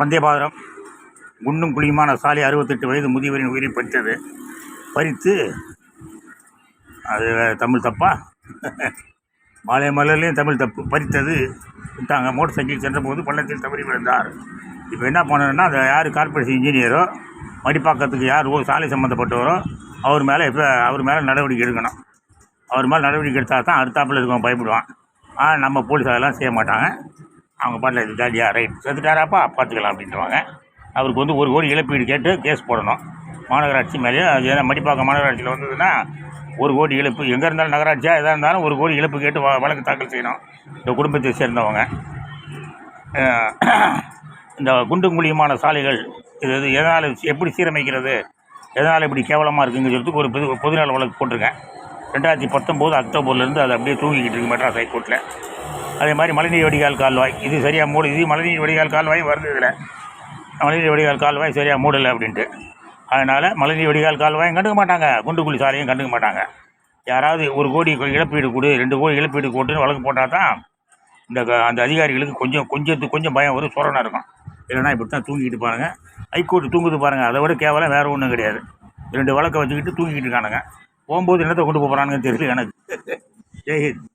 வந்தே குண்டும் குழியுமான சாலை அறுபத்தெட்டு வயது முதியவரின் உயிரை பறித்தது பறித்து அது தமிழ் தப்பா? மாலை மலர்லேயும் தமிழ் தப்பு. பறித்தது விட்டாங்க. மோட்டர் சைக்கிள் சென்றபோது பள்ளத்தில் தவறி விழுந்தார். இப்போ என்ன பண்ணணும்னா அந்த யார் கார்பரேஷன் இன்ஜினியரோ மடிப்பாக்கத்துக்கு யார் ஓ சாலை சம்மந்தப்பட்டவரோ அவர் மேலே இப்போ அவர் மேலே நடவடிக்கை எடுக்கணும். அவர் மேலே நடவடிக்கை எடுத்தால் தான் அடுத்தாப்பில் இருக்கவன் பயப்படுவான். ஆனால் நம்ம போலீஸ் அதெல்லாம் செய்ய மாட்டாங்க. அவங்க பாட்டில் இது ஜாலியாக ரைட் செத்துட்டாராப்பா பார்த்துக்கலாம் அப்படின்ட்டுவாங்க. அவருக்கு வந்து ஒரு கோடி இழப்பீடு கேட்டு கேஸ் போடணும். மாநகராட்சி மேலேயே அது ஏன்னா மடிப்பாக்கம் மாநகராட்சியில் வந்ததுன்னா ஒரு கோடி இழப்பு. எங்கே இருந்தாலும் நகராட்சியாக எதாக இருந்தாலும் ஒரு கோடி இழப்பு கேட்டு வழக்கு தாக்கல் செய்யணும். இந்த குடும்பத்தை சேர்ந்தவங்க. இந்த குண்டும் குழியுமான சாலைகள் இது இது எதனால் எப்படி சீரமைக்கிறது எதனால் இப்படி கேவலமாக இருக்குங்கிறது சொல்லிட்டு ஒரு பொது பொதுநல வழக்கு போட்டிருக்கேன். ரெண்டாயிரத்தி பத்தொம்போது அக்டோபர்லேருந்து அது அப்படியே தூங்கிக்கிட்டு இருக்கு மெட்ராஸ் ஹைகோர்ட்டில் அதே மாதிரி மழைநீர் வடிகால் கால்வாய். இது சரியாக மூடு இது மழைநீர் வடிகால் கால்வாய் வருது இதில். மழைநீர் வடிகால் கால்வாய் சரியாக மூடலை அப்படின்ட்டு. அதனால் மழைநீர் வடிகால் கால்வாயும் கண்டுக்க மாட்டாங்க. குண்டுக்குழி சாலையும் கண்டுக்க மாட்டாங்க. யாராவது ஒரு கோடி இழப்பீடு கொடு ரெண்டு கோடி இழப்பீடு கொடுன்னு வழக்கு போட்டால் தான் இந்த அந்த அதிகாரிகளுக்கு கொஞ்சம் கொஞ்சத்துக்கு கொஞ்சம் பயம் வரும் சொரணம் இருக்கும். இல்லைன்னா இப்படி தான் தூங்கிக்கிட்டு பாருங்க. ஹைகோர்ட்டு தூங்குது பாருங்கள் அதை விட கேவலம் வேறு ஒன்றும் கிடையாது. ரெண்டு வழக்கை வச்சுக்கிட்டு தூங்கிக்கிட்டு இருக்கானுங்க. போகும்போது என்னத்தை கொண்டு போகிறானுங்கன்னு தெரியல எனக்கு. ஜெய்ஹிந்த்